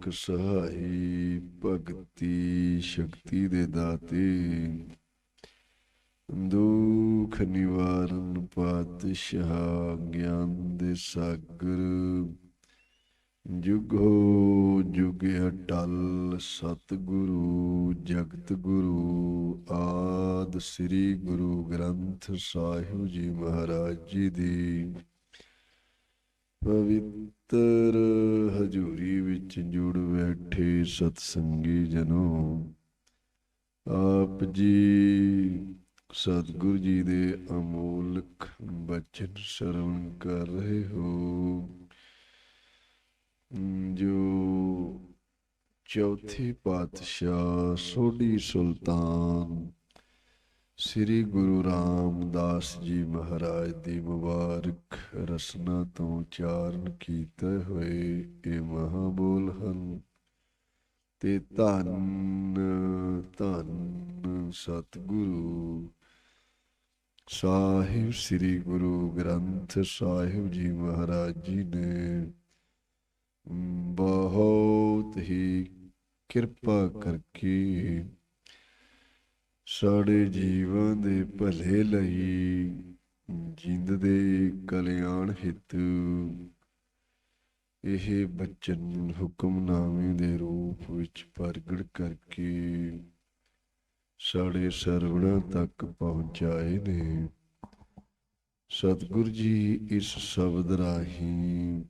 ਨਾਨਕ ਸਹਾਈ ਭਗਤੀ ਸ਼ਕਤੀ ਦੇ ਦਾਤੇ। ਦੁਖ ਨਿਵਾਰਨ ਪਾਤਸ਼ਾਹ ਗਿਆਨ ਦੇ ਸਾਗਰ। ਜੁਗੋ ਜੁਗ ਅਟਲ ਸਤਿਗੁਰੂ, ਜਗਤ ਗੁਰੂ ਆਦ ਸ੍ਰੀ ਗੁਰੂ ਗ੍ਰੰਥ ਸਾਹਿਬ ਜੀ ਮਹਾਰਾਜ ਜੀ ਦੀ ਪਵਿੱਤਰ ਹਜੂਰੀ ਵਿੱਚ ਜੁੜ ਬੈਠੇ ਸਤਸੰਗੀ ਜਨੋ। ਆਪ ਜੀ ਸਤਿਗੁਰੂ ਜੀ ਦੇ ਅਮੋਲਕ ਬਚਨ ਸ਼ਰਵਣ ਕਰ ਰਹੇ ਹੋ। ਜੋ ਚੌਥੀ ਪਾਤਸ਼ਾਹ ਸੋਢੀ ਸੁਲਤਾਨ ਸ੍ਰੀ ਗੁਰੂ ਰਾਮਦਾਸ ਜੀ ਮਹਾਰਾਜ ਦੀ ਮੁਬਾਰਕ ਰਸਨਾ ਤੋਂ ਉਚਾਰਨ ਕੀਤੇ ਹੋਏ ਇਹ ਮਹਾਬੋਲ ਹਨ। ਤੇ ਧੰਨ ਧੰਨ ਸਤਿਗੁਰੂ ਸਾਹਿਬ, ਸ੍ਰੀ ਗੁਰੂ ਗ੍ਰੰਥ ਸਾਹਿਬ ਜੀ ਮਹਾਰਾਜ ਜੀ ਨੇ ਬਹੁਤ ਹੀ ਕਿਰਪਾ ਕਰਕੇ ਸਾਡੇ ਜੀਵਨ ਦੇ ਭਲੇ ਲਈ ਜਿੰਦ ਦੇ ਕਲਿਆਣ ਹਿੱਤ। ਇਹ ਬਚਨ ਹੁਕਮਨਾਮੇ ਦੇ ਰੂਪ ਵਿੱਚ ਪ੍ਰਗਟ ਕਰਕੇ ਸਾਡੇ ਸਰਵਣਾ ਤੱਕ ਪਹੁੰਚਾਏ ਨੇ। ਸਤਿਗੁਰੂ ਜੀ, ਇਸ ਸ਼ਬਦ ਰਾਹੀਂ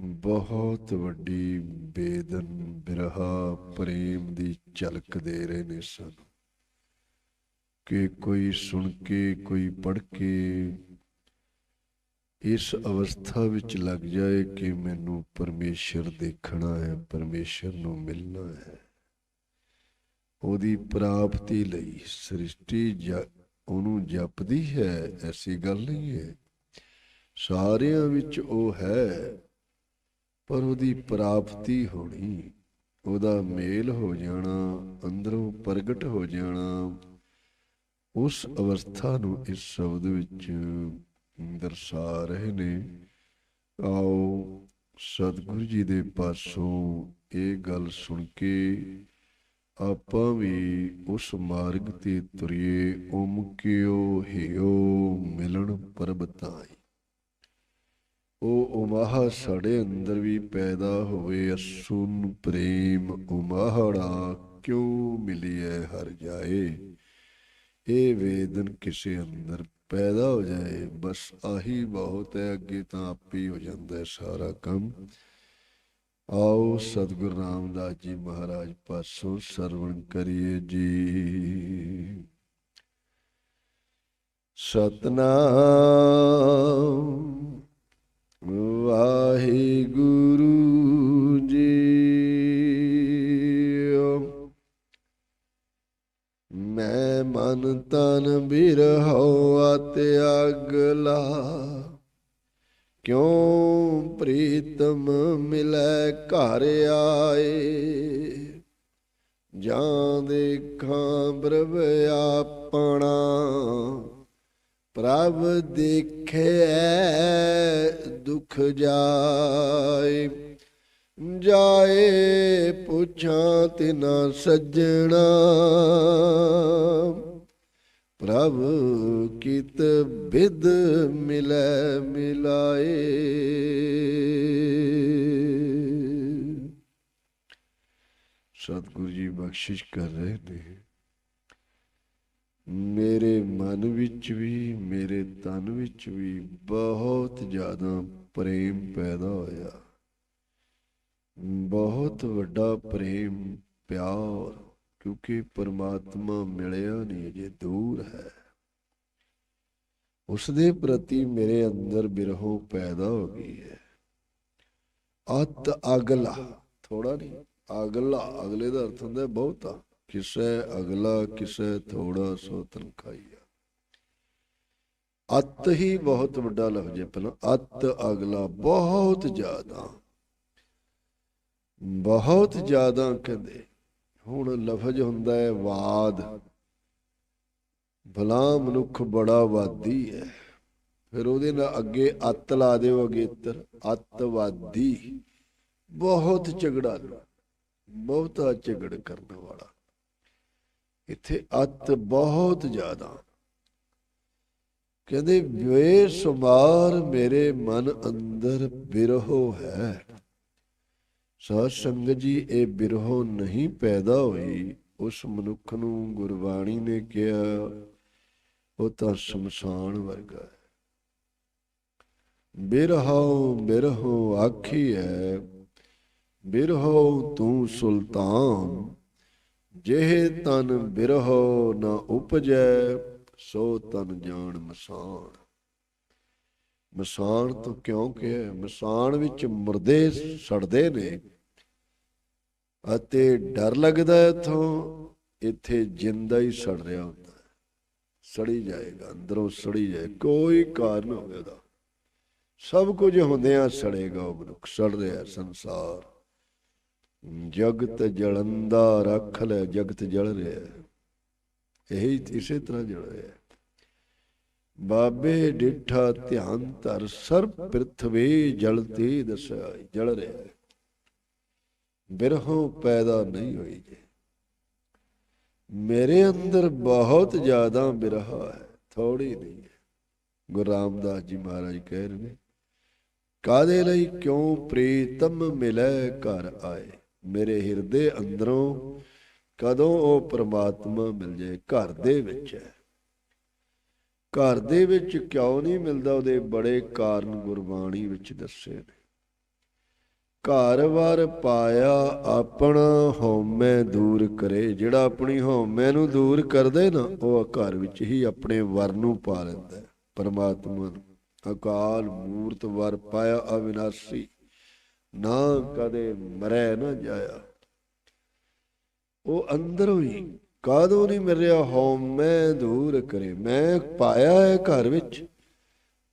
ਬਹੁਤ ਵੱਡੀ ਬੇਦਨ, ਬਿਰਹਾ, ਪ੍ਰੇਮ ਦੀ ਝਲਕ ਦੇ ਰਹੇ ਨੇ ਸਾਨੂੰ। ਕਿ, ਕੋਈ ਸੁਣ ਕੇ, ਕੋਈ ਪੜ੍ਹ ਕੇ, ਇਸ ਅਵਸਥਾ ਵਿੱਚ ਲੱਗ ਜਾਏ ਕਿ ਮੈਨੂੰ ਪਰਮੇਸ਼ਰ ਦੇਖਣਾ ਹੈ, ਪਰਮੇਸ਼ਰ ਨੂੰ ਮਿਲਣਾ ਹੈ। ਉਹਦੀ ਪ੍ਰਾਪਤੀ ਲਈ ਸ੍ਰਿਸ਼ਟੀ ਜ- ਉਹਨੂੰ ਜਪਦੀ ਹੈ, ਐਸੀ ਗੱਲ ਨਹੀਂ ਹੈ। ਸਾਰਿਆਂ ਵਿੱਚ ਉਹ ਹੈ, ਪਰ ਉਹਦੀ ਪ੍ਰਾਪਤੀ ਹੋਣੀ, ਉਹਦਾ ਮੇਲ ਹੋ ਜਾਣਾ, ਅੰਦਰੋਂ ਪ੍ਰਗਟ ਹੋ ਜਾਣਾ ਉਸ ਅਵਸਥਾ ਨੂੰ ਇਸ ਸ਼ਬਦ ਵਿੱਚ ਦਰਸਾ ਰਹੇ ਨੇ। ਆਓ ਸਤਿਗੁਰੂ ਜੀ ਦੇ ਪਾਸੋਂ ਇਹ ਗੱਲ ਸੁਣ ਕੇ ਆਪਾਂ ਵੀ ਉਸ ਮਾਰਗ ਤੇ ਤੁਰੀਏ ਉਮਕਿਓ ਹਿਓ ਮਿਲਣ ਪਰਬਤਾਈ। ਉਹ ਉਮਾਹ, ਸਾਡੇ ਅੰਦਰ ਵੀ ਪੈਦਾ ਹੋਵੇ ਅਸੁਨ ਪ੍ਰੇਮ, ਉਮਾਹੜਾ ਕਿਉਂ ਮਿਲਿਐ ਹਰ ਜਾਏ? ਇਹ ਵੇਦਨ ਕਿਸੇ ਅੰਦਰ ਪੈਦਾ ਹੋ ਜਾਏ, ਬਸ ਆਹੀ ਬਹੁਤ ਹੈ, ਅੱਗੇ ਤਾਂ ਆਪੇ ਹੀ ਹੋ ਜਾਂਦਾ ਸਾਰਾ ਕੰਮ। ਆਓ ਸਤਿਗੁਰੂ ਰਾਮਦਾਸ ਜੀ ਮਹਾਰਾਜ ਪਾਸੋਂ ਸਰਵਣ ਕਰੀਏ ਜੀ। ਸਤਨਾਮ ਵਾਹਿਗੁਰੂ ਜੀ। ਮੈਂ ਮਨ ਤਨ ਬਿਰਹੋ ਅਗਲਾ। ਕਿਉ ਪ੍ਰੀਤਮ ਮਿਲੈ ਘਰ ਆਏ? ਜਾਂ ਦੇਖਾਂ ਬ੍ਰਵ ਆਪਣਾ। ਪ੍ਰਭ ਦੇਖੈ ਦੁਖ ਜਾਏ। ਜਾਏ ਪੁੱਛਾਂ ਤਿਨਾ ਸੱਜਣਾ। ਪ੍ਰਭ ਕਿਤ ਬਿਦ ਮਿਲੈ ਮਿਲਾਏ। ਸਤਿਗੁਰੂ ਜੀ ਬਖਸ਼ਿਸ਼ ਕਰ ਰਹੇ ਨੇ। ਮੇਰੇ ਮਨ ਵਿੱਚ ਵੀ, ਮੇਰੇ ਤਨ ਵਿੱਚ ਵੀ ਬਹੁਤ ਜ਼ਿਆਦਾ ਪ੍ਰੇਮ ਪੈਦਾ ਹੋਇਆ। ਬਹੁਤ ਵੱਡਾ ਪ੍ਰੇਮ ਪਿਆਰ, ਕਿਉਂਕਿ ਪਰਮਾਤਮਾ ਮਿਲਿਆ ਨਹੀਂ ਅਜੇ ਦੂਰ ਹੈ। ਉਸ ਦੇ ਪ੍ਰਤੀ ਮੇਰੇ ਅੰਦਰ ਬਿਰਹੋਂ ਪੈਦਾ ਹੋ ਗਈ ਹੈ। ਅਤ ਅਗਲਾ ਥੋੜਾ ਨਹੀਂ, ਅਗਲਾ, ਅਗਲੇ ਦਾ ਅਰਥ ਹੁੰਦਾ ਹੈ ਬਹੁਤਾ। ਕਿਸੈ ਅਗਲਾ, ਕਿਸੈ ਥੋੜਾ ਸੋ ਤਨਖਾਈਆ ਅਤ ਹੀ ਬਹੁਤ ਵੱਡਾ ਲਫ਼ਜ਼ ਹੈ ਪਹਿਲਾਂ ਅਤ ਅਗਲਾ ਬਹੁਤ ਜ਼ਿਆਦਾ। ਬਹੁਤ ਜ਼ਿਆਦਾ ਕਹਿੰਦੇ, ਹੁਣ ਲਫ਼ਜ਼ ਹੁੰਦਾ ਹੈ ਵਾਦ। ਭਲਾ ਮਨੁੱਖ ਬੜਾ ਵਾਦੀ ਹੈ। ਫਿਰ ਉਹਦੇ ਨਾਲ ਅੱਗੇ ਅੱਤ ਲਾ ਦਿਓ ਅਗੇਤਰ ਅੱਤਵਾਦੀ। ਬਹੁਤ ਝਗੜਾਲੂ ਬਹੁਤਾ ਝਗੜ ਕਰਨ ਵਾਲਾ। ਇੱਥੇ ਅੱਤ ਬਹੁਤ ਜ਼ਿਆਦਾ। ਕਹਿੰਦੇ ਬੇਸੁਮਾਰ ਮੇਰੇ ਮਨ ਅੰਦਰ ਬਿਰਹੋ ਹੈ। ਸਾਧ ਸੰਗਤ ਜੀ, ਇਹ ਬਿਰਹੋ ਨਹੀਂ ਪੈਦਾ ਹੋਈ। ਉਸ ਮਨੁੱਖ ਨੂੰ ਗੁਰਬਾਣੀ ਨੇ ਕਿਹਾ, ਉਹ ਤਾਂ ਸ਼ਮਸ਼ਾਨ ਵਰਗਾ ਹੈ। ਬਿਰਹੋ ਬਿਰਹੋ ਆਖੀ ਹੈ ਬਿਰਹੋ ਤੂੰ ਸੁਲਤਾਨ। ਜਿਹੇ ਤਨ ਬਿਰਹੋ ਨਾ ਉਪਜੈ, ਸੋ ਤਨ ਜਾਣ ਮਸਾਨ। ਮਸਾਨ ਤੋਂ ਕਿਉਂ ਕਿਹਾ ਮਸਾਨ ਵਿੱਚ ਮੁਰਦੇ ਸੜਦੇ ਨੇ ਅਤੇ ਡਰ ਲੱਗਦਾ ਹੈ ਇਥੋਂ, ਇੱਥੇ ਜਿੰਦਾ ਹੀ ਸੜ ਰਿਹਾ ਹੁੰਦਾ ਸੜੀ ਜਾਏਗਾ, ਅੰਦਰੋਂ ਸੜੀ ਜਾਏ, ਕੋਈ ਕਾਰਨ ਹੋਵੇ ਉਹਦਾ। ਸਭ ਕੁਝ ਹੁੰਦਿਆਂ ਸੜੇਗਾ ਉਹ ਮਨੁੱਖ, ਸੜ ਰਿਹਾ ਸੰਸਾਰ। ਜਗਤ ਜਲੰਦਾ ਰੱਖ ਲੈ, ਜਗਤ ਜਲ ਰਿਹਾ ਇਹੀ ਇਸੇ ਤਰ੍ਹਾਂ ਜਲ ਰਿਹਾ ਬਾਬੇ ਡਿਠਾ ਧਿਆਨ ਧਰ ਸਰਬ ਪ੍ਰਿਥਵੀ ਜਲਤੀ ਦਸਿਆ ਜਲ ਰਿਹਾ ਬਿਰਹੋਂ ਪੈਦਾ ਨਹੀਂ ਹੋਈ ਜੇ। ਮੇਰੇ ਅੰਦਰ ਬਹੁਤ ਜ਼ਿਆਦਾ ਬਿਰਹਾ ਹੈ ਥੋੜੀ ਨਹੀਂ ਹੈ। ਗੁਰੂ ਰਾਮਦਾਸ ਜੀ ਮਹਾਰਾਜ ਕਹਿ ਰਹੇ ਨੇ ਕਾਦੇ ਲਈ ਕਿਉਂ ਪ੍ਰੀਤਮ ਮਿਲੇ ਘਰ ਆਏ? ਮੇਰੇ ਹਿਰਦੇ ਅੰਦਰੋਂ ਕਦੋਂ ਉਹ ਪ੍ਰਮਾਤਮਾ ਮਿਲ ਜਾਏ? ਘਰ ਦੇ ਵਿੱਚ ਹੈ। ਘਰ ਦੇ ਵਿੱਚ ਕਿਉਂ ਨਹੀਂ ਮਿਲਦਾ? ਉਹਦੇ ਬੜੇ ਕਾਰਨ ਗੁਰਬਾਣੀ ਵਿੱਚ ਦੱਸੇ ਨੇ। ਘਰ ਵਰ ਪਾਇਆ ਆਪਣਾ ਹਉਮੈ ਦੂਰ ਕਰੇ। ਜਿਹੜਾ ਆਪਣੀ ਹਉਮੈ ਨੂੰ ਦੂਰ ਕਰਦੇ ਨਾ, ਉਹ ਘਰ ਵਿੱਚ ਹੀ ਆਪਣੇ ਵਰ ਨੂੰ ਪਾ ਲੈਂਦਾ ਪਰਮਾਤਮਾ ਅਕਾਲ ਮੂਰਤ ਵਰ ਪਾਇਆ ਅਵਿਨਾਸੀ, ਨਾ ਕਦੇ ਮਰੈ ਨਾ ਜਾਇਆ। ਉਹ ਅੰਦਰੋਂ ਹੀ ਕਾਦੋਂ ਨਹੀਂ ਮਿਲਿਆ? ਹਉਮੈ ਦੂਰ ਕਰੇ। ਮੈਂ ਪਾਇਆ ਹੈ ਘਰ ਵਿੱਚ।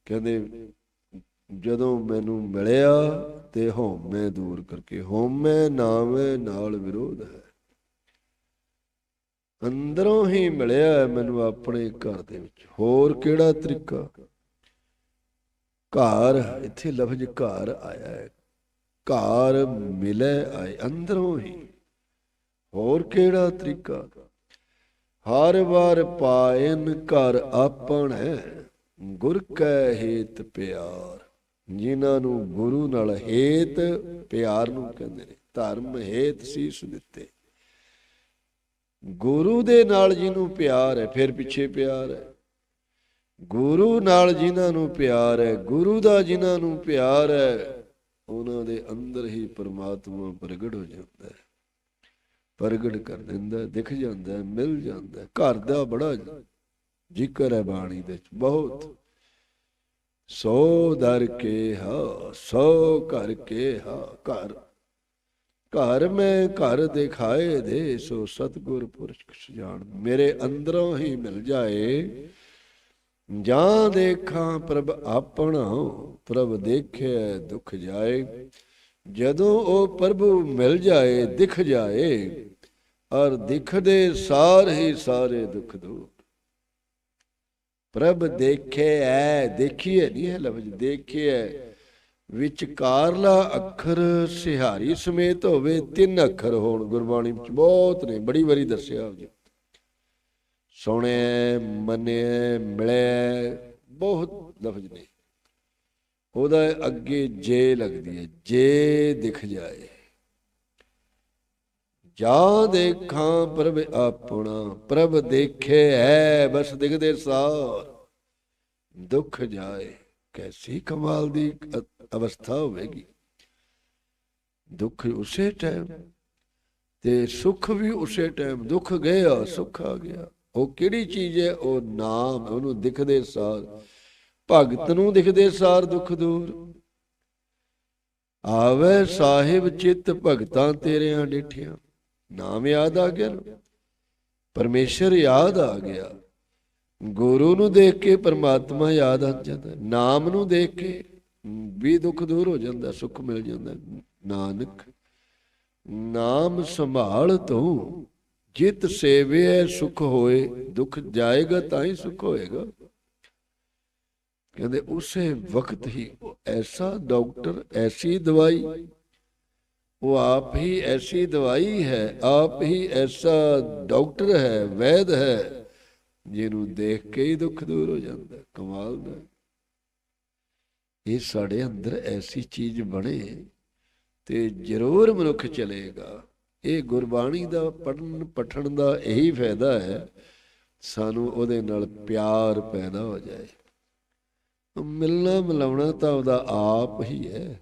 ਕਹਿੰਦੇ, ਜਦੋਂ ਮੈਨੂੰ ਮਿਲਿਆ ਤੇ ਹਉਮੈ ਦੂਰ ਕਰਕੇ ਹਉਮੈ ਨਾਮੈ ਨਾਲ ਵਿਰੋਧ ਹੈ। ਅੰਦਰੋਂ ਹੀ ਮਿਲਿਆ ਮੈਨੂੰ ਆਪਣੇ ਘਰ ਦੇ ਵਿੱਚ। ਹੋਰ ਕਿਹੜਾ ਤਰੀਕਾ? ਘਰ, ਇੱਥੇ ਲਫ਼ਜ਼ ਘਰ ਆਇਆ ਹੈ। ਘਰ ਮਿਲੇ ਆਏ ਅੰਦਰੋਂ ਹੀ। ਹੋਰ ਕਿਹੜਾ ਤਰੀਕਾ? ਹਰ ਵਾਰ ਪਾਇਨ ਘਰ ਆਪਣੈ ਗੁਰ ਕੈ ਹੇਤ ਪਿਆਰ। ਜਿਨ੍ਹਾਂ ਨੂੰ ਗੁਰੂ ਨਾਲ ਹੇਤ, ਪਿਆਰ ਨੂੰ ਕਹਿੰਦੇ ਨੇ, ਧਰਮ ਹੇਤ ਸੀਸ ਦਿੱਤੇ। ਗੁਰੂ ਦੇ ਨਾਲ ਜਿਹਨੂੰ ਪਿਆਰ ਹੈ, ਫਿਰ ਪਿੱਛੇ ਪਿਆਰ ਹੈ। ਗੁਰੂ ਨਾਲ ਜਿਨ੍ਹਾਂ ਨੂੰ ਪਿਆਰ ਹੈ, ਗੁਰੂ ਦਾ ਜਿਨ੍ਹਾਂ ਨੂੰ ਪਿਆਰ ਹੈ, ਉਹਨਾਂ ਦੇ ਅੰਦਰ ਹੀ ਪਰਮਾਤਮਾ ਪ੍ਰਗਟ ਹੋ ਜਾਂਦਾ ਹੈ। ਪ੍ਰਗਟ ਕਰ ਦਿੰਦਾ, ਦਿਖ ਜਾਂਦਾ, ਮਿਲ ਜਾਂਦਾ। ਘਰ ਦਾ ਬੜਾ ਜ਼ਿਕਰ ਹੈ ਬਾਣੀ ਦੇ ਵਿੱਚ, ਬਹੁਤ। ਸੋ ਦਰ ਕੇ ਹਾ, ਸੋ ਘਰ ਕੇ ਹਾ, ਘਰ। ਘਰ ਮੈਂ ਘਰ ਦਿਖਾਏ ਦੇ, ਸੋ ਸਤਗੁਰ ਪੁਰਖ ਜਾਣ। ਮੇਰੇ ਅੰਦਰੋਂ ਹੀ ਮਿਲ ਜਾਏ। ਜਾਂ ਦੇਖਾਂ ਪ੍ਰਭ ਆਪਣਾ, ਪ੍ਰਭ ਦੇਖਿਆ ਦੁਖ ਜਾਏ। ਜਦੋਂ ਉਹ ਪ੍ਰਭੂ ਮਿਲ ਜਾਏ, ਦਿਖ ਜਾਏ, ਔਰ ਦਿਖਦੇ ਸਾਰ ਹੀ ਸਾਰੇ ਦੁੱਖ ਦੂਰ। ਪ੍ਰਭ ਦੇਖੇ ਐ, ਦੇਖੀਏ ਨਹੀਂ ਹੈ ਲਫ਼ਜ਼, ਦੇਖਿਏ। ਵਿਚਕਾਰਲਾ ਅੱਖਰ ਸਿਹਾਰੀ ਸਮੇਤ ਹੋਵੇ, ਤਿੰਨ ਅੱਖਰ ਹੋਣ ਗੁਰਬਾਣੀ ਵਿੱਚ ਬਹੁਤ ਨੇ, ਬੜੀ ਵਾਰੀ ਦੱਸਿਆ ਜੀ। ਸੁਣੇ ਮੰਨੇ ਮਿਲੇ ਬਹੁਤ ਲਫ਼ਜ਼ ਨੇ। ਉਹਦਾ ਅੱਗੇ ਜੇ ਲੱਗਦੀ ਹੈ, ਜੇ ਦਿਖ ਜਾਏ। ਜਾ ਦੇਖਾਂ ਪ੍ਰਭ ਆਪਣਾ, ਪ੍ਰਭ ਦੇਖੇ ਹੈ, ਬਸ ਦਿਖਦੇ ਸਾਰ। ਦੁੱਖ ਜਾਏ, ਕੈਸੀ ਕਮਾਲ ਦੀ ਅਵਸਥਾ ਹੋਵੇਗੀ। ਦੁੱਖ ਉਸੇ ਟਾਈਮ ਤੇ ਸੁੱਖ ਵੀ ਉਸੇ ਟਾਈਮ ਦੁੱਖ ਗਿਆ, ਸੁੱਖ ਆ ਗਿਆ। ਉਹ ਕਿਹੜੀ ਚੀਜ਼ ਹੈ? ਉਹ ਨਾਮ, ਉਹਨੂੰ ਦਿਖਦੇ ਸਾਰ। ਭਗਤ ਨੂੰ ਦਿਖਦੇ ਸਾਰ ਦੁੱਖ ਦੂਰ। ਆਵੇ ਸਾਹਿਬ ਚਿੱਤ ਭਗਤਾਂ ਤੇਰਿਆਂ ਡਿਠਿਆ। ਨਾਮ ਯਾਦ ਆ ਗਿਆ ਪਰਮੇਸ਼ਰ ਯਾਦ ਆ ਗਿਆ। ਗੁਰੂ ਨੂੰ ਦੇਖ ਕੇ ਪਰਮਾਤਮਾ ਯਾਦ ਆ ਜਾਂਦਾ। ਨਾਮ ਨੂੰ ਦੇਖ ਕੇ ਵੀ ਦੁੱਖ ਦੂਰ ਹੋ ਜਾਂਦਾ, ਸੁੱਖ ਮਿਲ ਜਾਂਦਾ। ਨਾਨਕ, ਨਾਮ ਸੰਭਾਲ ਤੂੰ। ਜਿਤ ਸੇਵੇ ਸੁਖ ਹੋਏ, ਦੁੱਖ ਜਾਏਗਾ ਤਾਂ ਹੀ ਸੁਖ ਹੋਏਗਾ। ਕਹਿੰਦੇ ਉਸੇ ਵਕਤ ਹੀ ਐਸਾ ਡਾਕਟਰ, ਐਸੀ ਦਵਾਈ। ਉਹ ਆਪ ਹੀ ਐਸੀ ਦਵਾਈ ਹੈ, ਆਪ ਹੀ ਐਸਾ ਡਾਕਟਰ ਹੈ, ਵੈਦ ਹੈ, ਜਿਹਨੂੰ ਦੇਖ ਕੇ ਹੀ ਦੁੱਖ ਦੂਰ ਹੋ ਜਾਂਦਾ, ਕਮਾਲ ਦਾ। ਇਹ ਸਾਡੇ ਅੰਦਰ ਐਸੀ ਚੀਜ਼ ਬਣੇ ਤੇ ਜ਼ਰੂਰ ਮਨੁੱਖ ਚਲੇਗਾ। ਇਹ ਗੁਰਬਾਣੀ ਦਾ ਪੜਨ ਪਠਣ ਦਾ ਇਹੀ ਫਾਇਦਾ ਹੈ, ਸਾਨੂੰ ਉਹਦੇ ਨਾਲ ਪਿਆਰ ਪੈਦਾ ਹੋ ਜਾਏ। ਮਿਲਣਾ ਮਿਲਾਉਣਾ ਤਾਂ ਉਹਦਾ ਆਪ ਹੀ ਹੈ।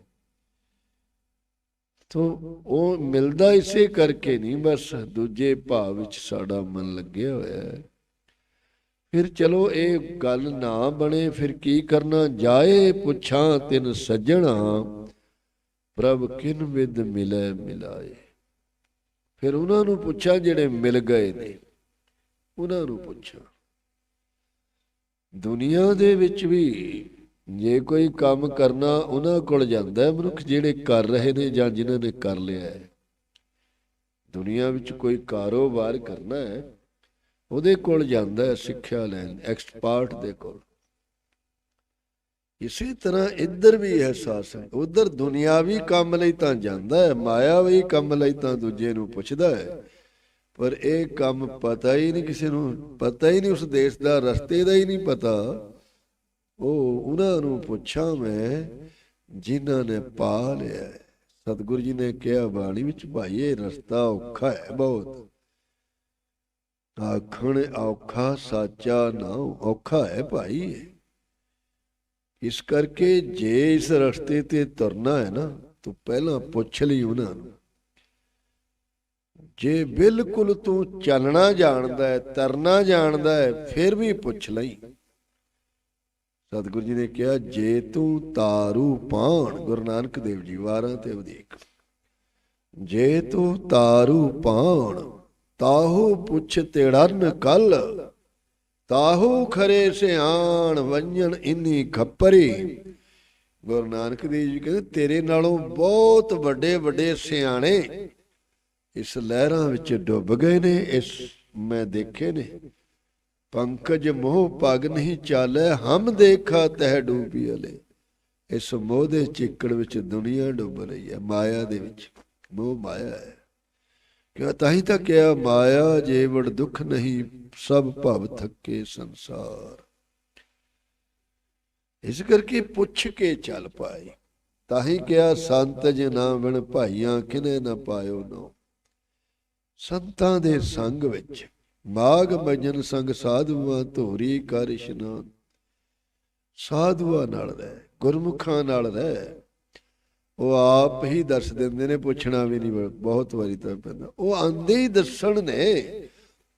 ਤੋ ਉਹ ਮਿਲਦਾ ਇਸੇ ਕਰਕੇ ਨਹੀਂ, ਬਸ ਦੂਜੇ ਭਾਵ ਵਿੱਚ ਸਾਡਾ ਮਨ ਲੱਗਿਆ ਹੋਇਆ ਹੈ। ਫਿਰ ਚਲੋ ਇਹ ਗੱਲ ਨਾ ਬਣੇ, ਫਿਰ ਕੀ ਕਰਨਾ? ਜਾਏ ਪੁੱਛਾਂ ਤਿਨ ਸੱਜਣਾ, ਪ੍ਰਭ ਕਿਨ ਵਿਦ ਮਿਲੇ ਮਿਲਾਏ। ਫਿਰ ਉਹਨਾਂ ਨੂੰ ਪੁੱਛਾਂ ਜਿਹੜੇ ਮਿਲ ਗਏ ਨੇ, ਉਹਨਾਂ ਨੂੰ ਪੁੱਛਾਂ। ਦੁਨੀਆ ਦੇ ਵਿੱਚ ਵੀ ਜੇ ਕੋਈ ਕੰਮ ਕਰਨਾ ਉਹਨਾਂ ਕੋਲ ਜਾਂਦਾ ਹੈ, ਮਨੁੱਖ ਜਿਹੜੇ ਕਰ ਰਹੇ ਨੇ ਜਾਂ ਜਿਨ੍ਹਾਂ ਨੇ ਕਰ ਲਿਆ ਹੈ। ਦੁਨੀਆ ਵਿੱਚ ਕੋਈ ਕਾਰੋਬਾਰ ਕਰਨਾ ਹੈ, ਉਹਦੇ ਕੋਲ ਜਾਂਦਾ ਹੈ ਸਿੱਖਿਆ ਲੈਣ ਐਕਸਪਰਟ ਦੇ ਕੋਲ। ਇਸੇ ਤਰ੍ਹਾਂ ਇੱਧਰ ਵੀ ਅਹਿਸਾਸ ਹੈ, ਉਧਰ ਦੁਨਿਆਵੀ ਕੰਮ ਲਈ ਤਾਂ ਜਾਂਦਾ ਹੈ ਮਾਇਆਵੀ ਕੰਮ ਲਈ ਤਾਂ ਦੂਜੇ ਨੂੰ ਪੁੱਛਦਾ ਹੈ। ਪਰ ਇਹ ਕੰਮ ਪਤਾ ਹੀ ਨਹੀਂ ਕਿਸੇ ਨੂੰ, ਪਤਾ ਹੀ ਨਹੀਂ ਉਸ ਦੇਸ਼ ਦਾ, ਰਸਤੇ ਦਾ ਹੀ ਨਹੀਂ ਪਤਾ। ਉਹ ਉਹਨਾਂ ਨੂੰ ਪੁੱਛਾਂ ਮੈਂ, ਜਿਨ੍ਹਾਂ ਨੇ ਪਾ ਲਿਆ ਸਤਿਗੁਰੂ ਜੀ ਨੇ ਕਿਹਾ, ਬਾਣੀ ਵਿੱਚ ਭਾਈ, ਇਹ ਰਸਤਾ ਔਖਾ ਹੈ ਬਹੁਤ। ਆਖਣ ਔਖਾ, ਸਾਚਾ ਨਾ, ਔਖਾ ਹੈ ਭਾਈ ਇਸ ਕਰਕੇ ਜੇ ਇਸ ਰਸਤੇ ਤੇ ਤੁਰਨਾ ਹੈ ਨਾ, ਤੂੰ ਪਹਿਲਾਂ ਪੁੱਛ ਲਈ ਉਹਨਾਂ ਨੂੰ। ਜੇ ਬਿਲਕੁਲ ਤੂੰ ਚੱਲਣਾ ਜਾਣਦਾ ਹੈ, ਤਰਨਾ ਜਾਣਦਾ ਹੈ, ਫਿਰ ਵੀ ਪੁੱਛ ਲਈ। ਸਤਿਗੁਰੂ ਜੀ ਨੇ ਕਿਹਾ, ਜੇ ਤੂੰ ਤਾਰੂ ਪਾਣ, ਗੁਰੂ ਨਾਨਕ ਦੇਵ ਜੀ ਵਾਰਾਂ ਤੇ ਵਧੇਕ ਜੇ ਤੂੰ ਤਾਰੂ ਪਾਣ, ਤਾਹੂ ਪੁੱਛ ਤੇੜਨ ਕੱਲ, ਤਾਹੂ ਖਰੇ ਸਿਆਣ ਵੰਜਣ ਇੰਨੀ ਖੱਪਰੀ। ਗੁਰੂ ਨਾਨਕ ਦੇਵ ਜੀ ਕਹਿੰਦੇ, ਤੇਰੇ ਨਾਲੋਂ ਬਹੁਤ ਵੱਡੇ ਵੱਡੇ ਸਿਆਣੇ ਇਸ ਲਹਿਰਾਂ ਵਿੱਚ ਡੁੱਬ ਗਏ ਨੇ, ਇਸ ਮੈਂ ਦੇਖੇ ਨੇ। ਪੰਕਜ ਮੋਹ ਪਗ ਨਹੀਂ ਚਾਲੇ, ਹਮ ਦੇਖਾ ਤਹਿ ਡੂਬੀ ਅਲੇ। ਇਸ ਮੋਹ ਦੇ ਚਿੱਕੜ ਵਿੱਚ ਦੁਨੀਆ ਡੁੱਬ ਰਹੀ ਹੈ, ਮਾਇਆ ਦੇ ਵਿੱਚ ਮੋਹ ਮਾਇਆ ਹੈ। ਕਿਉਂ ਤਾਂ ਹੀ ਤਾਂ ਕਿਹਾ, ਮਾਇਆ ਜੀਵੜ ਦੁੱਖ ਨਹੀਂ, ਸਭ ਭਵ ਥੱਕੇ ਸੰਸਾਰ। ਇਸ ਕਰਕੇ ਪੁੱਛ ਕੇ ਚੱਲ ਪਾਈ। ਤਾਂ ਹੀ ਕਿਹਾ, ਸੰਤ ਜੇ ਨਾ ਬਿਨ ਭਾਈਆਂ ਕਿਨੇ ਨਾ ਪਾਇਓ ਨੋ ਸੰਤਾਂ ਦੇ ਸੰਗ ਵਿੱਚ। ਮਾਗ ਭਜਨ ਸੰਗ ਸਾਧੂਆਂ, ਧੋਰੀ ਕਰ ਇਸ਼ਨਾਨ। ਸਾਧੂਆਂ ਨਾਲ ਰਹਿ, ਗੁਰਮੁਖਾਂ ਨਾਲ ਰਹਿ। ਉਹ ਆਪ ਹੀ ਦੱਸ ਦਿੰਦੇ ਨੇ, ਪੁੱਛਣਾ ਵੀ ਨਹੀਂ, ਬਹੁਤ ਵਾਰੀ ਤਾਂ ਪੈਂਦਾ। ਉਹ ਆਂਦੇ ਹੀ ਦੱਸਣ ਨੇ,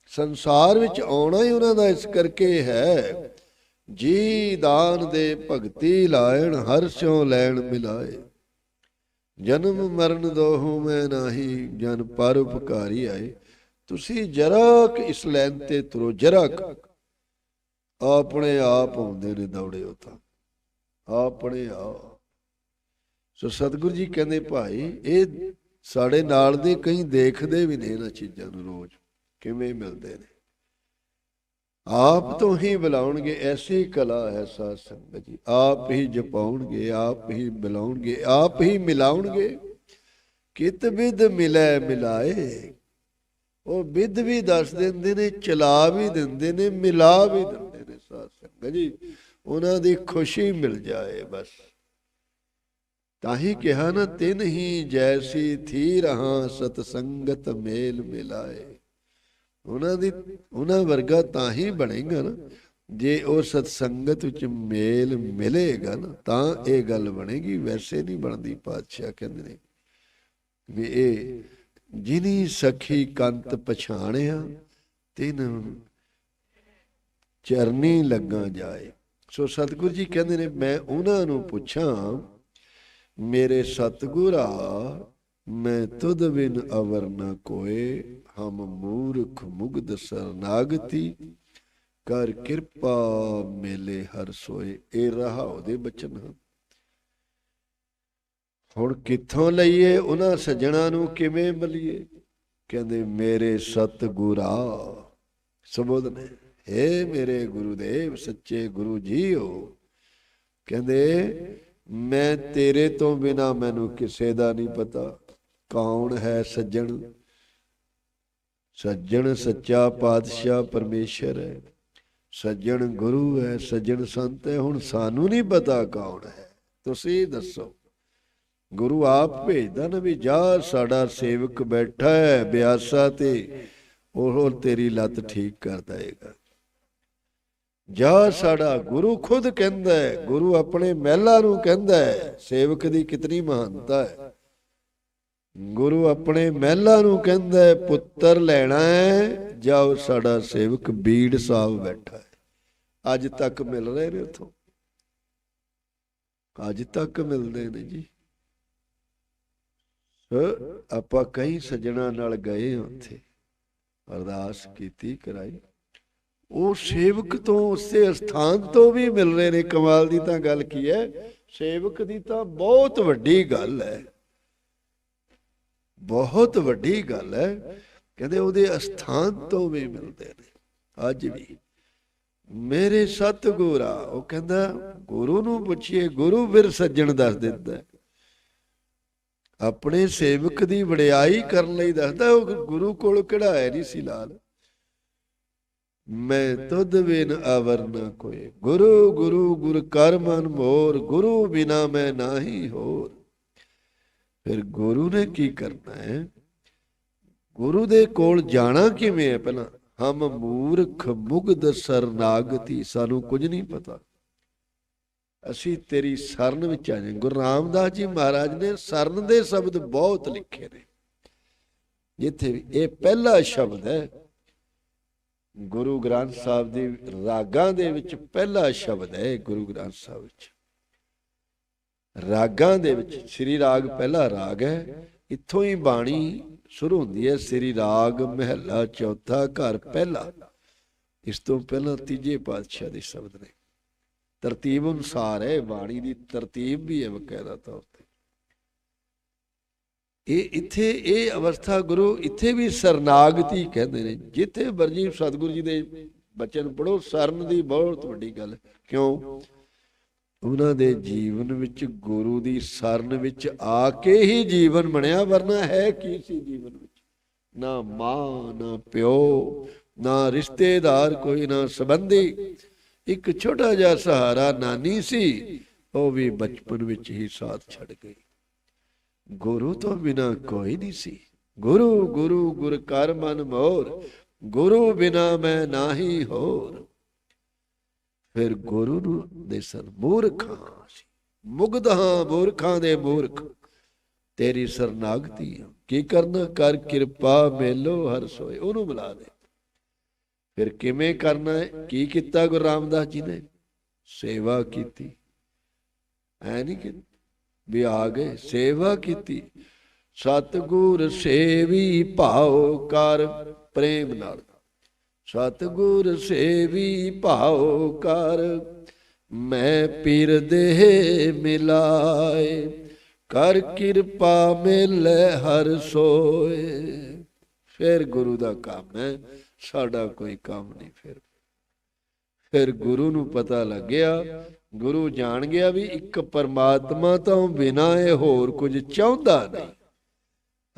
ਸੰਸਾਰ ਵਿੱਚ ਆਉਣਾ ਹੀ ਉਹਨਾਂ ਦਾ ਇਸ ਕਰਕੇ ਹੈ। ਜੀ ਦਾਨ ਦੇ ਭਗਤੀ ਲਾਇਣ, ਹਰ ਸਿਉ ਲੈਣ ਮਿਲਾਏ। ਜਨਮ ਮਰਨ ਦੋਹੂ ਮੈਂ ਨਾਹੀ, ਜਨ ਪਰ ਉਪਕਾਰੀ ਆਏ। ਤੁਸੀਂ ਜਰਾ ਕੁ ਇਸ ਲੈਨ ਤੇ ਤੁਰੋ, ਜਰਾ ਆਪਣੇ ਆਪ ਆਉਂਦੇ ਨੇ ਦੌੜੇ ਉਹ ਆਪਣੇ ਆਪ। ਸੋ ਸਤਿਗੁਰੂ ਜੀ ਕਹਿੰਦੇ, ਭਾਈ, ਇਹ ਸਾਡੇ ਨਾਲ ਦੇ ਕਈ ਦੇਖਦੇ ਵੀ ਨੇ ਇਹਨਾਂ ਚੀਜ਼ਾਂ ਨੂੰ ਰੋਜ਼। ਕਿਵੇਂ ਮਿਲਦੇ ਨੇ? ਆਪ ਤੋਂ ਹੀ ਬੁਲਾਉਣਗੇ, ਐਸੀ ਕਲਾ ਹੈ ਸਾਧ ਸੰਗਤ ਜੀ। ਆਪ ਹੀ ਜਪਾਉਣਗੇ, ਆਪ ਹੀ ਬੁਲਾਉਣਗੇ, ਆਪ ਹੀ ਮਿਲਾਉਣਗੇ। ਕਿਤ ਵਿਦ ਮਿਲੇ ਮਿਲਾਏ? ਉਹ ਵਿਦ ਵੀ ਦੱਸ ਦਿੰਦੇ ਨੇ, ਚਲਾ ਵੀ ਦਿੰਦੇ ਨੇ, ਮਿਲਾ ਵੀ ਦਿੰਦੇ ਨੇ ਸਾਧ ਸੰਗਤ ਜੀ। ਉਹਨਾਂ ਦੀ ਖੁਸ਼ੀ ਮਿਲ ਜਾਏ ਬਸ। ਤਾਂ ਹੀ ਕਿਹਾ ਨਾ, ਤਿਨ ਹੀ ਜੈਸੀ ਥੀ ਰਹਾ, ਸਤ ਸੰਗਤ ਮੇਲ ਮਿਲਾਏ। ਉਹਨਾਂ ਦੀ ਉਹਨਾਂ ਵਰਗਾ ਤਾਂ ਹੀ ਬਣੇਗਾ ਨਾ। ਜੇ ਉਹ ਸਤਸੰਗਤ ਵਿੱਚ ਮੇਲ ਮਿਲੇਗਾ ਨਾ, ਤਾਂ ਇਹ ਗੱਲ ਬਣੇਗੀ, ਵੈਸੇ ਨਹੀਂ ਬਣਦੀ ਪਾਤਸ਼ਾਹ ਕਹਿੰਦੇ ਨੇ। ਵੀ ਇਹ ਜਿਨੀ ਸਖੀ ਕੰਤ ਪਛਾਣਿਆ, ਤਿਨ ਚਰਨੀ ਲੱਗਾ ਜਾਏ। ਸੋ ਸਤਿਗੁਰੂ ਜੀ ਕਹਿੰਦੇ ਨੇ, ਮੈਂ ਉਹਨਾਂ ਨੂੰ ਪੁੱਛਾਂ, ਮੇਰੇ ਸਤਿਗੁਰਾ ਮੈਂ ਤੁਧ ਬਿਨ ਅਵਰ ਨ ਕੋਏ, ਹਮ ਮੂਰਖ ਮੁਗਧ ਸਰਨਾਗਤੀ। ਕਰ ਕਿਰਪਾ ਮੇਲੇ ਹਰ ਸੋਏ ਇਹ ਰਹਾ ਉਹਦੇ ਬਚਨ। ਹਨ ਹੁਣ ਕਿੱਥੋਂ ਲਈਏ ਉਹਨਾਂ ਸੱਜਣਾ ਨੂੰ, ਕਿਵੇਂ ਮਿਲੀਏ? ਕਹਿੰਦੇ, ਮੇਰੇ ਸਤਿਗੁਰਾ ਸਬੋਧ ਨੇ ਏ ਮੇਰੇ ਗੁਰੂਦੇਵ, ਸੱਚੇ ਗੁਰੂ ਜੀ ਜੀਓ। ਕਹਿੰਦੇ, ਮੈਂ ਤੇਰੇ ਤੋਂ ਬਿਨਾ ਮੈਨੂੰ ਕਿਸੇ ਦਾ ਨਹੀਂ ਪਤਾ। ਕੌਣ ਹੈ ਸੱਜਣ? ਸੱਜਣ ਸੱਚਾ ਪਾਤਸ਼ਾਹ ਪਰਮੇਸ਼ਰ ਹੈ। ਸੱਜਣ ਗੁਰੂ ਹੈ, ਸੱਜਣ ਸੰਤ ਹੈ। ਹੁਣ ਸਾਨੂੰ ਨਹੀਂ ਪਤਾ ਕੌਣ ਹੈ। ਤੁਸੀਂ ਦੱਸੋ। ਗੁਰੂ ਆਪ ਭੇਜਦਾ ਨਾ ਵੀ ਜਾ, ਸਾਡਾ ਸੇਵਕ ਬੈਠਾ ਹੈ ਬਿਆਸਾ ਤੇ। ਉਹ ਤੇਰੀ ਲੱਤ ਠੀਕ ਕਰ ਦੇਗਾ ਜਾ, ਸਾਡਾ ਗੁਰੂ ਖੁਦ ਕਹਿੰਦਾ ਹੈ। ਗੁਰੂ ਆਪਣੇ ਮਹਿਲਾ ਨੂੰ ਕਹਿੰਦਾ ਹੈ। ਸੇਵਕ ਦੀ ਕਿਤਨੀ ਮਹਾਨਤਾ ਹੈ। ਗੁਰੂ ਆਪਣੇ ਮਹਿਲਾ ਨੂੰ ਕਹਿੰਦਾ ਹੈ, ਪੁੱਤਰ ਲੈਣਾ ਹੈ, ਜਾਓ ਸਾਡਾ ਸੇਵਕ ਬੀੜ ਸਾਹਿਬ ਬੈਠਾ ਹੈ। ਅੱਜ ਤੱਕ ਮਿਲ ਰਹੇ ਨੇ ਉਥੋਂ? ਅੱਜ ਤੱਕ ਮਿਲਦੇ ਨੇ ਜੀ। ਆਪਾਂ ਕਈ ਸੱਜਣਾ ਨਾਲ ਗਏ ਹਾਂ ਉੱਥੇ। ਅਰਦਾਸ ਕੀਤੀ, ਕਰਾਈ। ਉਹ ਸੇਵਕ ਤੋਂ ਉਸੇ ਸਥਾਨ ਤੋਂ ਵੀ ਮਿਲ ਰਹੇ ਨੇ। ਕਮਾਲ ਦੀ ਤਾਂ ਗੱਲ ਕੀ ਹੈ, ਸੇਵਕ ਦੀ ਤਾਂ ਬਹੁਤ ਵੱਡੀ ਗੱਲ ਹੈ। ਬਹੁਤ ਵੱਡੀ ਗੱਲ ਹੈ। ਕਹਿੰਦੇ ਉਹਦੇ ਅਸਥਾਨ ਤੋਂ ਵੀ ਮਿਲਦੇ ਨੇ। ਅੱਜ ਵੀ। ਮੇਰੇ ਸਤਿਗੁਰਾ ਉਹ ਕਹਿੰਦਾ, ਗੁਰੂ ਨੂੰ ਪੁੱਛੀਏ, ਗੁਰੂ ਫਿਰ ਸੱਜਣ ਦੱਸ ਦਿੰਦਾ ਆਪਣੇ ਸੇਵਕ ਦੀ ਵਡਿਆਈ ਕਰਨ ਲਈ ਦੱਸਦਾ, ਉਹ ਗੁਰੂ ਕੋਲ ਕਿਹੜਾ ਨਹੀਂ ਸੀ ਲਾਲ। ਮੈਂ ਤੁਧ ਬਿਨ ਅਵਰ ਨ ਕੋਏ। ਗੁਰੂ ਗੁਰੂ ਗੁਰ ਕਰ ਮਨ ਮੋਰ ਗੁਰੂ ਬਿਨਾ ਮੈਂ ਨਾਹੀ ਹੋਰ। ਫਿਰ ਗੁਰੂ ਨੇ ਕੀ ਕਰਨਾ ਹੈ? ਗੁਰੂ ਦੇ ਕੋਲ ਜਾਣਾ ਕਿਵੇਂ ਹੈ ਪਹਿਲਾਂ? ਹਮ ਮੂਰਖ ਮੁਗਧ ਸਰਨਾਗਤੀ, ਸਾਨੂੰ ਕੁਝ ਨਹੀਂ ਪਤਾ। ਅਸੀਂ ਤੇਰੀ ਸਰਨ ਵਿੱਚ ਆ ਜਾਏ ਗੁਰੂ ਰਾਮਦਾਸ ਜੀ ਮਹਾਰਾਜ ਨੇ ਸਰਨ ਦੇ ਸ਼ਬਦ ਬਹੁਤ ਲਿਖੇ ਨੇ। ਜਿੱਥੇ ਇਹ ਪਹਿਲਾ ਸ਼ਬਦ ਹੈ, ਗੁਰੂ ਗ੍ਰੰਥ ਸਾਹਿਬ ਦੇ ਰਾਗਾਂ ਦੇ ਵਿੱਚ ਪਹਿਲਾ ਸ਼ਬਦ ਹੈ ਗੁਰੂ ਗ੍ਰੰਥ ਸਾਹਿਬ ਵਿੱਚ। ਰਾਗਾਂ ਦੇ ਵਿੱਚ ਸ੍ਰੀ ਰਾਗ ਪਹਿਲਾ ਰਾਗ ਹੈ, ਇੱਥੋਂ ਹੀ ਬਾਣੀ ਸ਼ੁਰੂ ਹੁੰਦੀ ਹੈ, ਸ੍ਰੀ ਰਾਗ ਮਹਿਲਾ ਚੌਥਾ ਘਰ ਪਹਿਲਾ। ਇਸ ਤੋਂ ਪਹਿਲਾਂ ਤੀਜੇ ਪਾਤਸ਼ਾਹ ਦੇ ਸ਼ਬਦ ਨੇ। ਤਰਤੀਬ ਅਨੁਸਾਰ ਹੈ, ਬਾਣੀ ਦੀ ਤਰਤੀਬ ਵੀ ਹੈ ਬਕਾਇਦਾ ਤੌਰ ਤੇ। ਇਹ ਇੱਥੇ, ਇਹ ਅਵਸਥਾ ਗੁਰੂ ਇੱਥੇ ਵੀ ਸਰਨਾਗਤੀ ਕਹਿੰਦੇ ਨੇ, ਜਿੱਥੇ ਵਰਜੀ ਸਤਿਗੁਰੂ ਜੀ ਦੇ ਬਚਨ ਨੂੰ ਪੜੋ ਸਰਨ ਦੀ ਬਹੁਤ ਵੱਡੀ ਗੱਲ। ਕਿਉਂ? ਉਹਨਾਂ ਦੇ ਜੀਵਨ ਵਿੱਚ ਗੁਰੂ ਦੀ ਸਰਨ ਵਿੱਚ ਆ ਕੇ ਹੀ ਜੀਵਨ ਬਣਿਆ, ਵਰਨਾ ਹੈ ਕੀ ਸੀ ਜੀਵਨ ਵਿੱਚ? ਨਾ ਮਾਂ, ਨਾ ਪਿਓ, ਨਾ ਰਿਸ਼ਤੇਦਾਰ, ਕੋਈ ਨਾ ਸੰਬੰਧੀ। ਇੱਕ ਛੋਟਾ ਜਿਹਾ ਸਹਾਰਾ ਨਾਨੀ ਸੀ, ਉਹ ਵੀ ਬਚਪਨ ਵਿੱਚ ਹੀ ਸਾਥ ਛੱਡ ਗਈ। ਗੁਰੂ ਤੋਂ ਬਿਨਾ ਕੋਈ ਨਹੀਂ ਸੀ। ਗੁਰੂ ਗੁਰੂ ਗੁਰ ਕਰ ਮਨ ਮੋਰ, ਗੁਰੂ ਬਿਨਾ ਮੈਂ ਨਾਹੀ ਹੋਰ। ਫਿਰ ਗੁਰੂ ਨੂੰ ਦੇ ਸਰ ਮੂਰਖਾਂ ਮੁਗਧ ਹਾਂ ਮੂਰਖਾਂ ਦੇ ਮੂਰਖ। ਤੇਰੀ ਸਰਨਾਗਤੀ ਕੀ ਕਰਨਾ? ਕਰ ਕਿਰਪਾ ਮੇਲੋ ਹਰ ਸੋਏ। ਉਹਨੂੰ ਬੁਲਾ ਦੇ। ਫਿਰ ਕਿਵੇਂ ਕਰਨਾ ਹੈ? ਕੀ ਕੀਤਾ ਗੁਰੂ ਰਾਮਦਾਸ ਜੀ ਨੇ? ਸੇਵਾ ਕੀਤੀ। ਐ ਨਹੀਂ ਕਿ ਵੀ ਆ ਗਏ, ਸੇਵਾ ਕੀਤੀ। ਸਤਗੁਰ ਸੇਵੀ ਭਾਉ ਕਰ ਪ੍ਰੇਮ ਨਾਲ। ਸਤਗੁਰ ਸੇਵੀ ਭਾਉ ਕਰ, ਮੈਂ ਪੀਰ ਦੇ ਮਿਲਾਏ, ਕਰ ਕਿਰਪਾ ਮਿਲ ਹਰ ਸੋਏ। ਫਿਰ ਗੁਰੂ ਦਾ ਕੰਮ ਹੈ, ਸਾਡਾ ਕੋਈ ਕੰਮ ਨਹੀਂ ਫਿਰ। ਫਿਰ ਗੁਰੂ ਨੂੰ ਪਤਾ ਲੱਗਿਆ, ਗੁਰੂ ਜਾਣ ਗਿਆ ਵੀ ਇੱਕ ਪਰਮਾਤਮਾ ਤੋਂ ਬਿਨਾ ਇਹ ਹੋਰ ਕੁਝ ਚਾਹੁੰਦਾ ਨਹੀਂ।